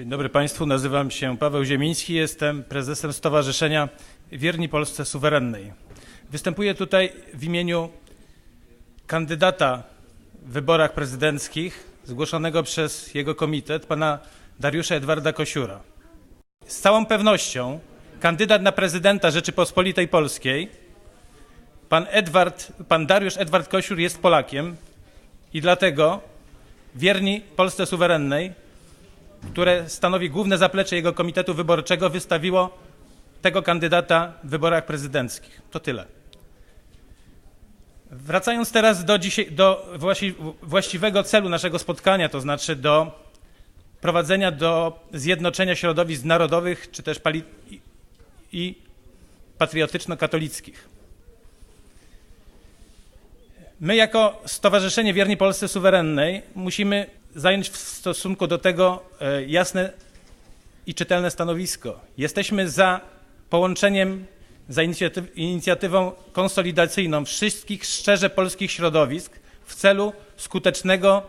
Dzień dobry Państwu, nazywam się Paweł Ziemiński, jestem prezesem Stowarzyszenia Wierni Polsce Suwerennej. Występuję tutaj w imieniu kandydata w wyborach prezydenckich zgłoszonego przez jego komitet, pana Dariusza Edwarda Kosiura. Z całą pewnością kandydat na prezydenta Rzeczypospolitej Polskiej, pan, Edward, pan Dariusz Edward Kosiur jest Polakiem i dlatego Wierni Polsce Suwerennej które stanowi główne zaplecze jego komitetu wyborczego, wystawiło tego kandydata w wyborach prezydenckich. To tyle. Wracając teraz do, dzisiaj, do właści, właściwego celu naszego spotkania, to znaczy do prowadzenia do zjednoczenia środowisk narodowych czy też pali, i, patriotyczno-katolickich. My jako Stowarzyszenie Wierni Polsce Suwerennej musimy zająć w stosunku do tego e, jasne i czytelne stanowisko. Jesteśmy za połączeniem, za inicjatyw, inicjatywą konsolidacyjną wszystkich szczerze polskich środowisk w celu skutecznego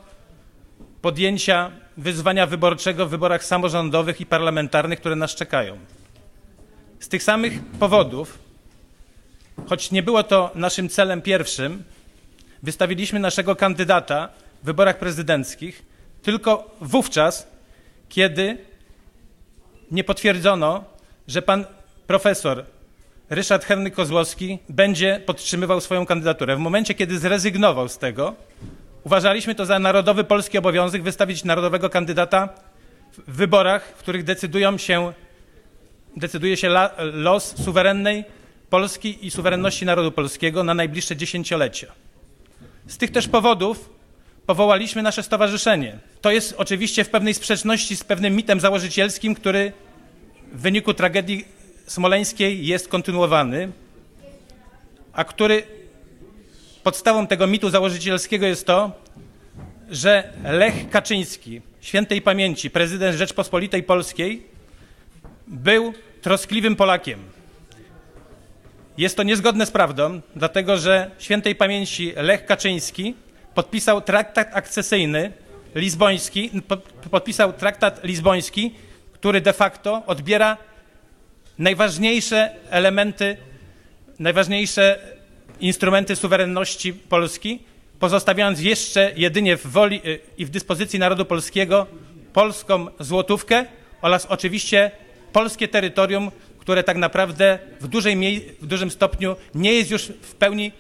podjęcia wyzwania wyborczego w wyborach samorządowych i parlamentarnych, które nas czekają. Z tych samych powodów, choć nie było to naszym celem pierwszym, wystawiliśmy naszego kandydata w wyborach prezydenckich tylko wówczas, kiedy nie potwierdzono, że pan profesor Ryszard Henryk Kozłowski będzie podtrzymywał swoją kandydaturę. W momencie, kiedy zrezygnował z tego, uważaliśmy to za narodowy polski obowiązek wystawić narodowego kandydata w wyborach, w których decydują się, decyduje się la, los suwerennej Polski i suwerenności narodu polskiego na najbliższe dziesięciolecia. Z tych też powodów powołaliśmy nasze stowarzyszenie. To jest oczywiście w pewnej sprzeczności z pewnym mitem założycielskim, który w wyniku tragedii smoleńskiej jest kontynuowany, a który podstawą tego mitu założycielskiego jest to, że Lech Kaczyński, świętej pamięci, prezydent Rzeczpospolitej Polskiej, był troskliwym Polakiem. Jest to niezgodne z prawdą, dlatego że świętej pamięci Lech Kaczyński podpisał traktat akcesyjny lizboński, podpisał traktat lizboński, który de facto odbiera najważniejsze elementy, najważniejsze instrumenty suwerenności Polski, pozostawiając jeszcze jedynie w woli y, i w dyspozycji narodu polskiego polską złotówkę oraz oczywiście polskie terytorium, które tak naprawdę w, dużej, w dużym stopniu nie jest już w pełni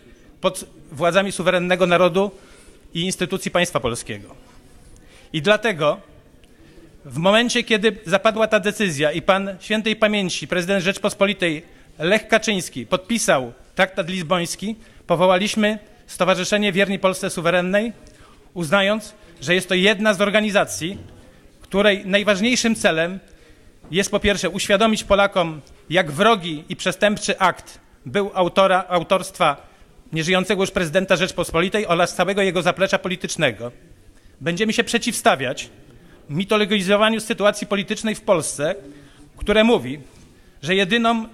pod władzami suwerennego narodu i instytucji państwa polskiego. I dlatego w momencie, kiedy zapadła ta decyzja i pan świętej pamięci prezydent Rzeczpospolitej Lech Kaczyński podpisał traktat lizboński, powołaliśmy Stowarzyszenie Wierni Polsce Suwerennej, uznając, że jest to jedna z organizacji, której najważniejszym celem jest po pierwsze uświadomić Polakom, jak wrogi i przestępczy akt był autora, autorstwa nieżyjącego już prezydenta Rzeczpospolitej oraz całego jego zaplecza politycznego. Będziemy się przeciwstawiać mitologizowaniu sytuacji politycznej w Polsce, które mówi, że jedyną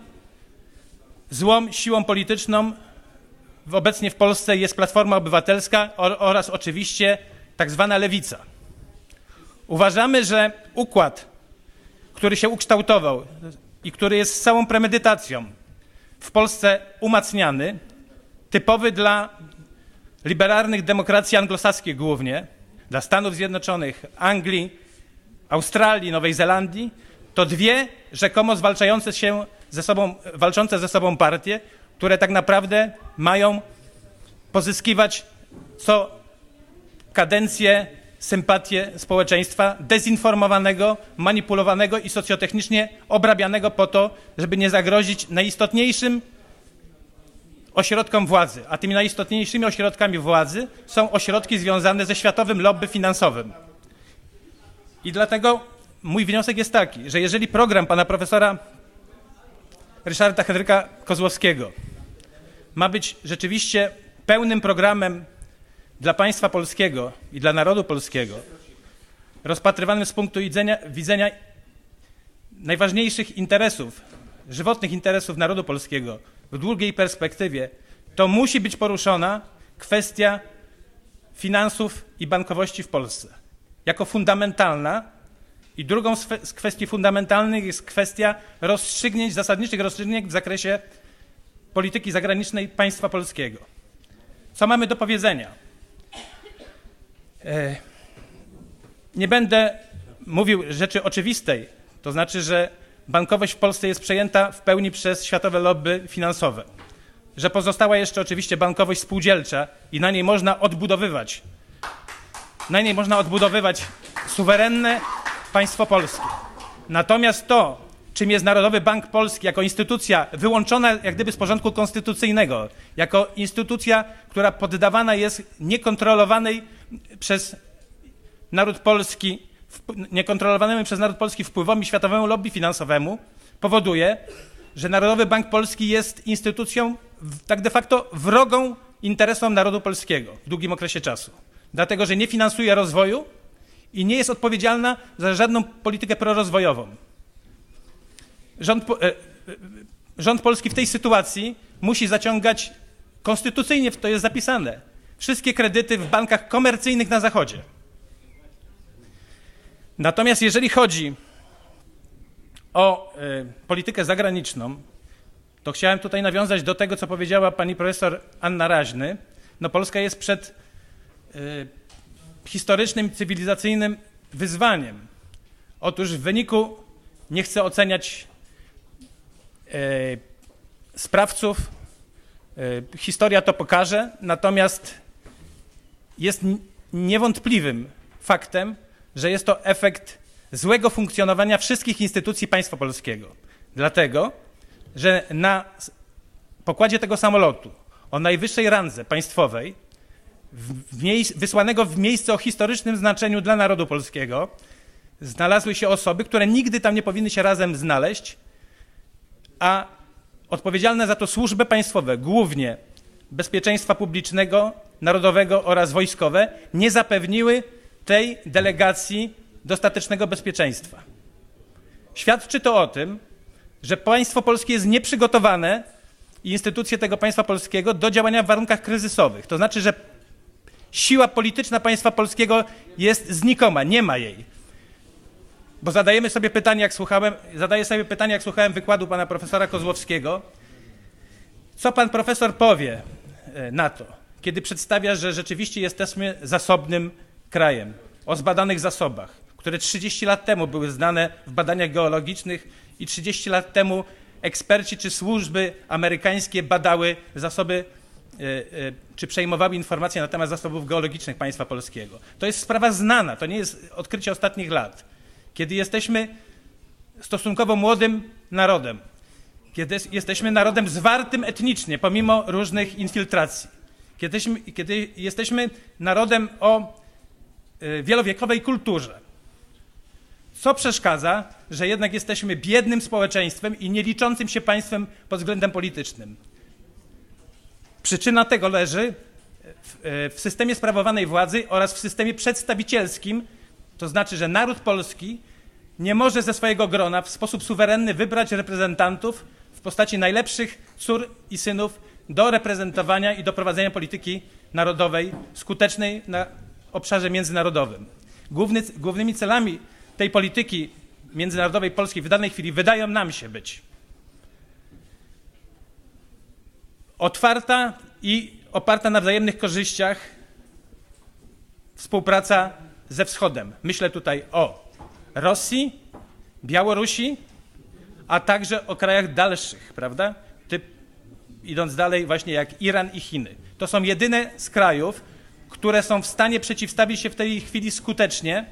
złą siłą polityczną obecnie w Polsce jest Platforma Obywatelska oraz oczywiście tak zwana lewica. Uważamy, że układ, który się ukształtował i który jest z całą premedytacją w Polsce umacniany, typowy dla liberalnych demokracji anglosaskich głównie, dla Stanów Zjednoczonych, Anglii, Australii, Nowej Zelandii, to dwie rzekomo zwalczające się ze sobą, walczące ze sobą partie, które tak naprawdę mają pozyskiwać co kadencję sympatię społeczeństwa dezinformowanego, manipulowanego i socjotechnicznie obrabianego po to, żeby nie zagrozić najistotniejszym ośrodkom władzy, a tymi najistotniejszymi ośrodkami władzy są ośrodki związane ze światowym lobby finansowym. I dlatego mój wniosek jest taki, że jeżeli program pana profesora Ryszarda Henryka Kozłowskiego ma być rzeczywiście pełnym programem dla państwa polskiego i dla narodu polskiego, rozpatrywanym z punktu widzenia, widzenia najważniejszych interesów, żywotnych interesów narodu polskiego, w długiej perspektywie, to musi być poruszona kwestia finansów i bankowości w Polsce jako fundamentalna I drugą z kwestii fundamentalnych jest kwestia rozstrzygnięć, zasadniczych rozstrzygnięć w zakresie polityki zagranicznej państwa polskiego. Co mamy do powiedzenia? E, Nie będę mówił rzeczy oczywistej, to znaczy, że bankowość w Polsce jest przejęta w pełni przez światowe lobby finansowe, że pozostała jeszcze oczywiście bankowość spółdzielcza i na niej można odbudowywać, na niej można odbudowywać suwerenne państwo polskie. Natomiast to, czym jest Narodowy Bank Polski jako instytucja wyłączona jak gdyby z porządku konstytucyjnego, jako instytucja, która poddawana jest niekontrolowanej przez naród polski, niekontrolowanemu przez naród polski wpływom i światowemu lobby finansowemu, powoduje, że Narodowy Bank Polski jest instytucją tak de facto wrogą interesom narodu polskiego w długim okresie czasu. Dlatego, że nie finansuje rozwoju i nie jest odpowiedzialna za żadną politykę prorozwojową. Rząd, e, e, rząd polski w tej sytuacji musi zaciągać konstytucyjnie, to jest zapisane, wszystkie kredyty w bankach komercyjnych na Zachodzie. Natomiast jeżeli chodzi o e, politykę zagraniczną, to chciałem tutaj nawiązać do tego, co powiedziała pani profesor Anna Raźny. No Polska jest przed e, historycznym, cywilizacyjnym wyzwaniem. Otóż w wyniku, nie chcę oceniać e, sprawców, historia to pokaże, natomiast jest niewątpliwym faktem, że jest to efekt złego funkcjonowania wszystkich instytucji państwa polskiego. Dlatego, że na pokładzie tego samolotu o najwyższej randze państwowej, w miejsc, wysłanego w miejsce o historycznym znaczeniu dla narodu polskiego, znalazły się osoby, które nigdy tam nie powinny się razem znaleźć, a odpowiedzialne za to służby państwowe, głównie bezpieczeństwa publicznego, narodowego oraz wojskowe, nie zapewniły tej delegacji dostatecznego bezpieczeństwa. Świadczy to o tym, że państwo polskie jest nieprzygotowane i instytucje tego państwa polskiego do działania w warunkach kryzysowych. To znaczy, że siła polityczna państwa polskiego jest znikoma, nie ma jej. Bo zadajemy sobie pytanie, jak słuchałem, zadaję sobie pytanie, jak słuchałem wykładu pana profesora Kozłowskiego, co pan profesor powie e, na to, kiedy przedstawia, że rzeczywiście jesteśmy zasobnym krajem, o zbadanych zasobach, które 30 lat temu były znane w badaniach geologicznych i 30 lat temu eksperci czy służby amerykańskie badały zasoby, e, e, czy przejmowały informacje na temat zasobów geologicznych państwa polskiego. To jest sprawa znana, to nie jest odkrycie ostatnich lat. Kiedy jesteśmy stosunkowo młodym narodem, kiedy jest- jesteśmy narodem zwartym etnicznie, pomimo różnych infiltracji, kiedy, kiedy jesteśmy narodem o wielowiekowej kulturze. Co przeszkadza, że jednak jesteśmy biednym społeczeństwem i nieliczącym się państwem pod względem politycznym? Przyczyna tego leży w, y, w systemie sprawowanej władzy oraz w systemie przedstawicielskim, to znaczy, że naród polski nie może ze swojego grona w sposób suwerenny wybrać reprezentantów w postaci najlepszych cór i synów do reprezentowania i do prowadzenia polityki narodowej skutecznej na obszarze międzynarodowym. Główny, głównymi celami tej polityki międzynarodowej Polski w danej chwili wydają nam się być otwarta i oparta na wzajemnych korzyściach współpraca ze Wschodem. Myślę tutaj o Rosji, Białorusi, a także o krajach dalszych, prawda? Typ, idąc dalej, właśnie jak Iran i Chiny. To są jedyne z krajów, które są w stanie przeciwstawić się w tej chwili skutecznie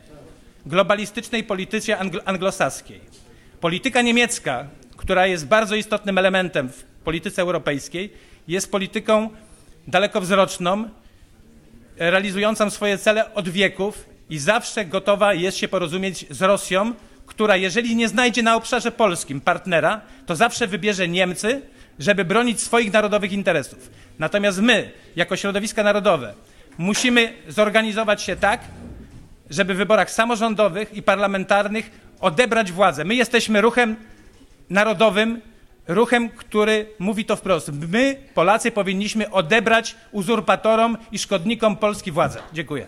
globalistycznej polityce angl- anglosaskiej. Polityka niemiecka, która jest bardzo istotnym elementem w polityce europejskiej, jest polityką dalekowzroczną, realizującą swoje cele od wieków i zawsze gotowa jest się porozumieć z Rosją, która jeżeli nie znajdzie na obszarze polskim partnera, to zawsze wybierze Niemcy, żeby bronić swoich narodowych interesów. Natomiast my, jako środowiska narodowe, musimy zorganizować się tak, żeby w wyborach samorządowych i parlamentarnych odebrać władzę. My jesteśmy ruchem narodowym, ruchem, który mówi to wprost. My, Polacy, powinniśmy odebrać uzurpatorom i szkodnikom Polski władzę. Dziękuję.